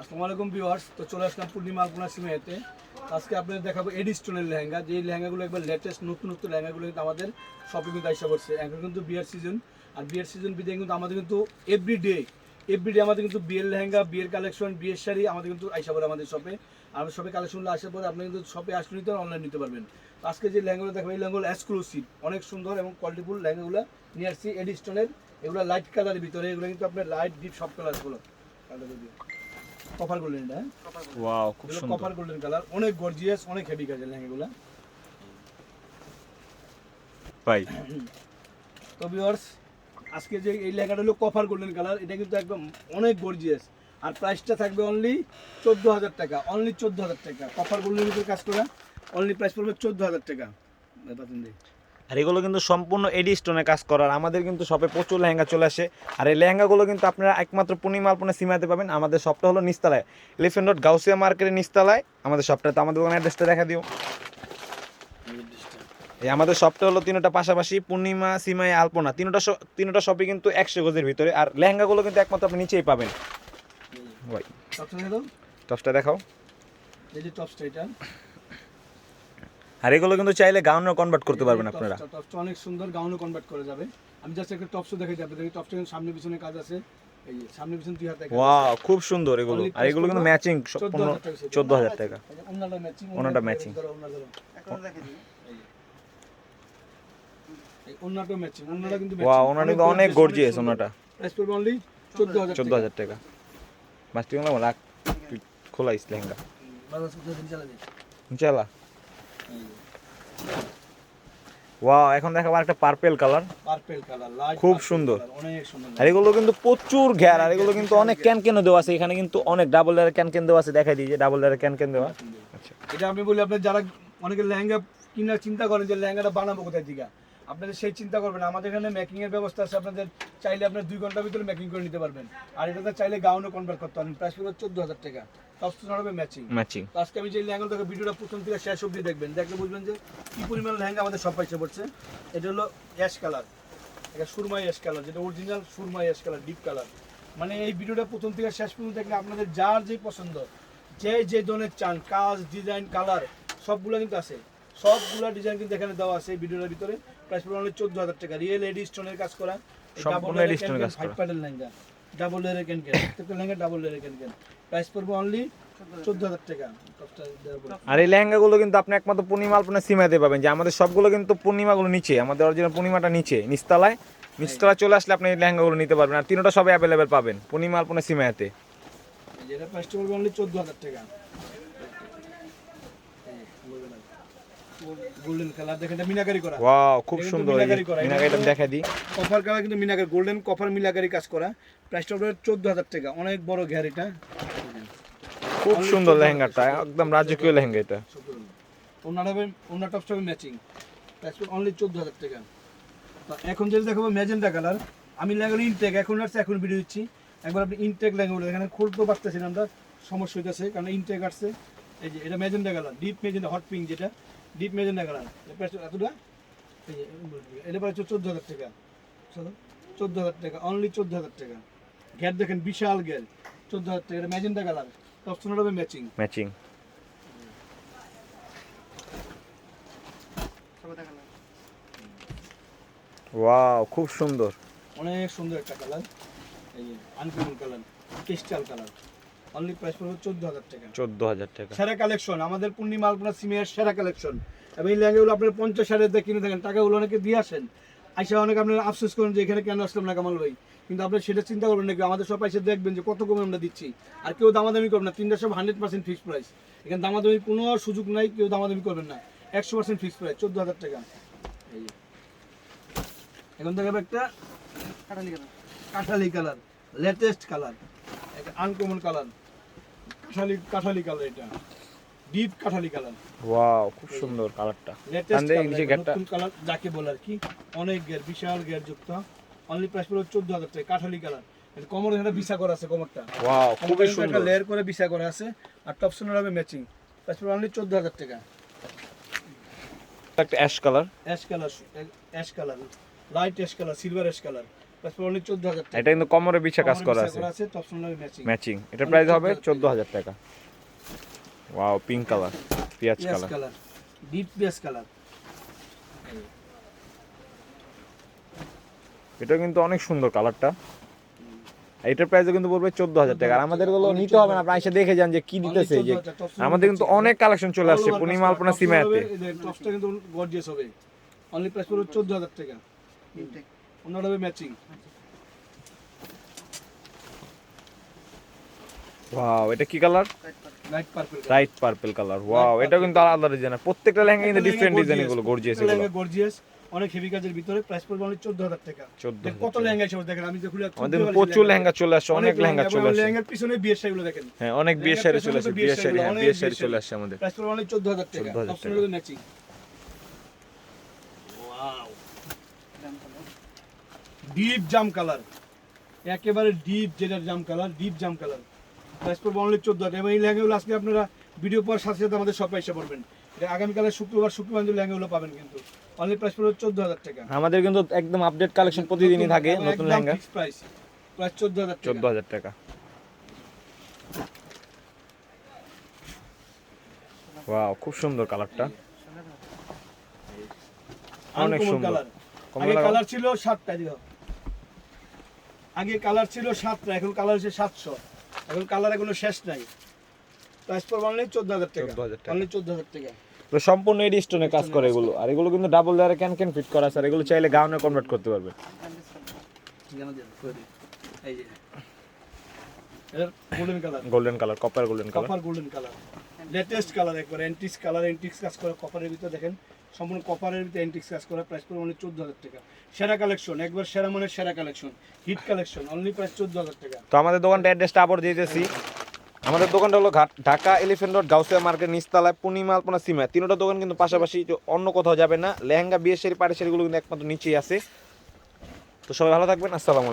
আসসালামু আলাইকুম ভিউয়ার্স, তো চলে আসলাম পূর্ণিমা আলপনা সিমেতে আজকে আপনাদের দেখাবো এডি স্টোনের লেহেঙ্গা। যে লেহেঙ্গাগুলো একবার লেটেস্ট নতুন নতুন লেহেঙ্গাগুলো কিন্তু আমাদের শপে কিন্তু পড়ছে। এখন কিন্তু বিয়ের সিজন আর বিয়ের সিজন বিদে কিন্তু আমাদের কিন্তু এভরিডে এভরিডে আমাদের কিন্তু বিয়ের লেহেঙ্গা, বিয়ের কালেকশন বিয়ের শাড়ি আমাদের কিন্তু আইসা পড়ে আমাদের শপে আর শপে কালেকশনগুলো আসার পরে আপনি কিন্তু শপে আসলে নিতে পারেন অনলাইন নিতে পারবেন। আজকে যে লেহেঙ্গাগুলো দেখাবো, এই লেহেঙ্গাগুলো এক্সক্লুসিভ অনেক সুন্দর এবং কোয়ালিটিফুল লেহেঙ্গাগুলো নিয়ে আসছি এডি স্টোনের এগুলো লাইট কালারের ভিতরে, এগুলো কিন্তু আপনার লাইট ডিপ সব কালারগুলো কপার গোল্ডেন হ্যাঁ? ওয়াও খুব সুন্দর। কপার গোল্ডেন কালার অনেক গর্জিয়াস অনেক হেভি কাজের লেহেঙ্গাগুলো ভাই। তো ভিউয়ার্স আজকে যে এই লেহেঙ্গাটা হলো কপার গোল্ডেন কালার এটা কিন্তু একদম অনেক গর্জিয়াস আর প্রাইসটা থাকবে অনলি চোদ্দ হাজার টাকা অনলি চোদ্দ হাজার টাকা। কপার গোল্ডেনের উপর কাজ করা অনলি প্রাইস পড়বে চোদ্দ হাজার টাকা। আর এগুলো কিন্তু সম্পূর্ণ এডি স্টোনে কাজ করার আমাদের কিন্তু শপে প্রচুর লেহেঙ্গা চলে আসে। আর এই লেহেঙ্গাগুলো কিন্তু আপনারা একমাত্র পূর্ণিমা আলপনা সীমাতে পাবেন। আমাদের শপটা হলো নিস্তালায়। এলিফেন্ট রোড গাউসিয়া মার্কেটের নিস্তালায়। আমাদের শপটা তো আমাদের দোকানের অ্যাড্রেসটা দেখা দিও। এই আমাদের শপটা হলো তিনটা পাশাপাশি পূর্ণিমা সীমায় আলপনা। তিনটা তিনটা শপই কিন্তু একশো গজের ভিতরে। আর লেহেঙ্গাগুলো কিন্তু একমাত্র আপনি নিচেই পাবেন। ভাই টপসটা দেখাও। এই যে টপসটা এটা। আর এগুলো কিন্তু চাইলে গাউনও কনভার্ট করতে পারবেন আপনারা। টপসটা, অনেক সুন্দর গাউনে কনভার্ট করে যাবে। আমি জাস্ট একটা টপসও দেখে যাবে দেখি টপসটা সামনে পিছনে কাজ আছে। এই সামনে পিছনে দুই হাতে ওয়াও খুব সুন্দর এগুলো। আর এগুলো কিন্তু ম্যাচিং চোদ্দ হাজার টাকা ওনাটা ম্যাচিং ওনাটা matching। ওনাটা ম্যাচিং ওনাটা কিন্তু ওয়াও ওনাটা কিন্তু অনেক গর্জিয়াস ওনাটা প্রাইস পড়বে অনলি 14000 চোদ্দ হাজার টাকা। মাস্টি বাজার সুবিধা দিন চালা ওয়াও এখন দেখাবো একটা purple colour purple colour light খুব সুন্দর। অনেক সুন্দর। আর এগুলো কিন্তু প্রচুর ঘের আর এগুলো কিন্তু অনেক ক্যান ক্যানও দেওয়া আছে এখানে কিন্তু অনেক ডাবল লেয়ার ক্যান ক্যান দেওয়া আছে দেখাই দিই যে ডাবল লেয়ার ক্যান ক্যান দেওয়া। আচ্ছা এটা আমি বলি আপনার যারা অনেকে লেহেঙ্গা কিনার চিন্তা করেন যে লেহেঙ্গাটা বানাবো কোথায় থেকে আপনাদের সেই চিন্তা করবেন আমাদের এখানে মেকিং এর ব্যবস্থা আছে। আপনাদের চাইলে আপনার দুই ঘণ্টার ভিতরে মেকিং করে নিতে পারবেন। আর এটাতে চাইলে গাউনও কনভার্ট করতে পারবেন প্রাইস পড়বে চোদ্দ হাজার টাকা। টপস হবে ম্যাচিং ম্যাচিং আজকে আমি যে লেহেঙ্গা থেকে ভিডিওটা প্রথম থেকে শেষ অবধি দেখবেন দেখলে বুঝবেন যে কি পরিমাণ লেহেঙ্গা আমাদের সব পাইছে পড়ছে। এটা হলো অ্যাশ কালার এটা সুরমাই অ্যাশ কালার যেটা অরিজিনাল সুরমাই অ্যাশ কালার ডিপ কালার মানে এই ভিডিওটা প্রথম থেকে শেষ পর্যন্ত দেখলে আপনাদের যার যে পছন্দ যে যে ধরনের চান কাজ ডিজাইন কালার সবগুলো কিন্তু আছে। সবগুলা ডিজাইন কিন্তু এখানে দেওয়া আছে এই ভিডিওর ভিতরে। প্রাইস পড়বে অনলি চোদ্দ হাজার টাকা। রিয়েল এডি স্টোনের কাজ করা। সম্পূর্ণ এডি স্টোনের কাজ করা। লেহেঙ্গা। ডাবল লেয়ারের ক্যান ক্যান প্রত্যেকটা লেহেঙ্গা ডাবল লেয়ারের ক্যান ক্যান প্রাইস পড়বে অনলি চোদ্দ হাজার টাকা। আর এই লেহেঙ্গাগুলো কিন্তু আপনি একমাত্র পূর্ণিমা আলপনা সীমাতে পাবেন। যে আমাদের সবগুলো কিন্তু পূর্ণিমাগুলো নিচে আমাদের অরিজিনাল পূর্ণিমাটা নিচে নিচতলায়। নিচতলায় চলে আসলে আপনি এই লেহেঙ্গাগুলো নিতে পারবেন। আর তিনটা সবাই অ্যাভেলেবেল পাবেন পূর্ণিমা আলপনা সীমাতে এই যে প্রাইসটা পড়বে অনলি চোদ্দ হাজার টাকা। গোল্ডেন কালার দেখেন এটা মিনাকারি করা। ওয়াও খুব সুন্দর মিনাকারিটা কিন্তু- দেখা দিই। কপার কালার কিন্তু মিনাকারি গোল্ডেন কপার মিনাকারি কাজ করা। প্রাইসটা টাকা অনেক বড় ঘের এটা খুব সুন্দর লেহেঙ্গাটা একদম রাজকীয় লেহেঙ্গা এটা। ওনার হবে ওনার টপস হবে ম্যাচিং প্রাইস অনলি টাকা। তো এখন যেটা দেখাবো ম্যাজেন্টা কালার আমি লাগালো ইনটেক এখন আসছে এখন ভিডিও দিচ্ছি। একবার আপনি ইনটেক লাগাবো এখানে খুলতেও পারতেছেন আমরা সমস্যা হইতেছে কারণ ইনটেক আসছে। এই যে এটা magenta colour deep magenta hot pink যেটা। ডিপ ম্যাজেন্টা কালার এতটা? এটা প্রায় চোদ্দ হাজার টাকা। চোদ্দ হাজার টাকা অনলি চোদ্দ হাজার টাকা। গ্যার দেখেন বিশাল গ্যার চোদ্দ হাজার টাকা এটা ম্যাজেন্টা কালার টপসোনার হবে ম্যাচিং ম্যাচিং ওয়াও খুব সুন্দর। অনেক সুন্দর একটা কালার এই uncommon colour crystal colour only price পড়বে চোদ্দ হাজার টাকা। চোদ্দ হাজার টাকা। সেরা কালেকশন আমাদের পূর্ণিমা আলপনা সিমের সেরা কালেকশন এবং এই লেহেঙ্গাগুলো আপনার পঞ্চাশ হাজার দিয়ে কিনে থাকেন টাকাগুলো অনেকে দিয়ে আসেন। আইসা অনেক আপনার আফসোস করেন যে এখানে কেন আসলাম না কামাল ভাই। কিন্তু আপনি সেটা চিন্তা করবেন নাকি আমাদের সব এসে দেখবেন যে কত কমে আমরা দিচ্ছি। আর কেউ দামাদামি করবেন না তিনটা সব হান্ড্রেড পার্সেন্ট ফিক্সড প্রাইস এখানে দামাদামির কোনো সুযোগ নাই কেউ দামাদামি করবেন না। একশো পার্সেন্ট ফিক্সড প্রাইস চোদ্দ হাজার টাকা। এখন দেখাবো একটা কাঠালি কালার। লেটেস্ট কালার একটা আনকমন কালার। কাঠালি কাঠালি কালার এটা। ডিপ কাঠালি কালার। ওয়াও খুব সুন্দর কালারটা। লেটেস্ট কালার যাকে বলে আর কি অনেক গের বিশাল গের যুক্ত। অনলি প্রাইস চোদ্দ হাজার টাকা কাঠালি কালার। কোমর এখানে বিছা করা আছে কোমরটা। ওয়াও কিন্তু সুন্দর। একটা লেয়ার করে বিছা করা আছে আর টপ সোনার হবে ম্যাচিং প্রাইস পড়বে অনলি চোদ্দ হাজার টাকা। একটা ash colour ash colour ash colour light ash colour silver ash colour এটা কিন্তু কোমরে বিছা কাজ করা আছে। ম্যাচিং এটার প্রাইস হবে চোদ্দ হাজার টাকা। ওয়াও পিঙ্ক কালার পেঁয়াজ কালার ডিপ পিয়াজ কালার এটা কিন্তু অনেক সুন্দর কালারটা এটার প্রাইসও কিন্তু পড়বে চোদ্দ হাজার টাকা। আর আমাদেরগুলো নিতে হবে না আপনি এসে দেখে যান যে কি দিতেছে যে আমাদের কিন্তু অনেক কালেকশন চলে আসছে পূর্ণিমা আলপনা সিমাতে টপসটা কিন্তু গর্জিয়াস হবে। অনলি প্রাইস পড়বে চোদ্দ হাজার টাকা। হবে ম্যাচিং ওয়াও এটা কি colour light purple light purple colour wow এটা কিন্তু আলাদা ডিজাইন প্রত্যেকটা লেহেঙ্গা কিন্তু ডিফারেন্ট ডিজাইন এগুলো গর্জিয়াস এগুলো। গর্জিয়াস অনেক হেভি কাজের ভিতরে প্রাইস পড়বে অনলি চোদ্দ হাজার টাকা 14,000 কত লেহেঙ্গা হিসেবে দেখেন আমি যে খুলে আমাদের প্রচুর লেহেঙ্গা। চলে আসছে অনেক লেহেঙ্গা চলে আসছে। লেহেঙ্গার পিছনে বিয়ের শাড়িগুলো দেখেন। হ্যাঁ অনেক বিয়ের শাড়ি চলে আসছে বিয়ের শাড়ি হ্যাঁ বিয়ের শাড়ি চলে আসছে আমাদের। প্রাইস পড়বে অনলি চোদ্দ হাজার টাকা 14,000 টাকা। হলো ম্যাচিং ওয়াও ডিপ জাম কালার। একেবারে ডিপ যেটা জাম কালার ডিপ জাম কালার। প্রাইস পড়বে অনলি চোদ্দ হাজার। এবং এই লেহেঙ্গাগুলো আজকে আপনারা ভিডিও পাওয়ার সাথে সাথে আমাদের শপে এসে পড়বেন। এটা আগামীকালে শুক্রবার শুক্রবার যে লেহেঙ্গাগুলো পাবেন কিন্তু। অনলি প্রাইস পড়বে চোদ্দ হাজার টাকা। আমাদের কিন্তু একদম আপডেট কালেকশন প্রতিদিনই থাকে নতুন লেহেঙ্গা। প্রাইস প্রাইস চোদ্দ হাজার চোদ্দ হাজার টাকা। ওয়াও খুব সুন্দর কালারটা অনেক সুন্দর। কমলা কালার। কালার ছিল সাতটা দিও আগে কালার ছিল সাতটা এখন কালার হচ্ছে সাতশো। এখন কালার এখনও শেষ নাই। প্রাইস পড়বে অনলি চোদ্দ হাজার টাকা। 14,000 টাকা। অনলি চোদ্দ হাজার টাকা। তো সম্পূর্ণ এডি স্টোনে কাজ করে এগুলো। আর এগুলো কিন্তু ডাবল লেয়ারে ক্যান ক্যান ফিট করা আছে। আর এগুলো চাইলে গাউনে কনভার্ট করতে পারবে। Golden colour golden colour copper golden colour copper golden colour latest colour একবার এন্টিক্স কালার এন্টিক্স কাজ করা কপারের ভিতরে দেখেন। সম্পূর্ণ কপারের ভিতরে এন্টিক্স কাজ করা প্রাইস পড়বে অনলি চোদ্দ হাজার টাকা। সেরা কালেকশন একবার সেরা মানের সেরা collection hit collection only price চোদ্দ হাজার টাকা। তো আমাদের দোকানটা অ্যাড্রেসটা আবার দিয়ে দিয়েছি আমাদের দোকানটা হলো Dhaka elephant road Gausia market নিচতলায় পূর্ণিমা আলপনা সিমা। তিনটা দোকান কিন্তু পাশাপাশি অন্য কোথাও যাবে না। লেহেঙ্গা বিয়ে শাড়ি পাড়ি শাড়িগুলো কিন্তু একমাত্র নিচেই আছে। তো সবাই ভালো থাকবেন, আসসালামু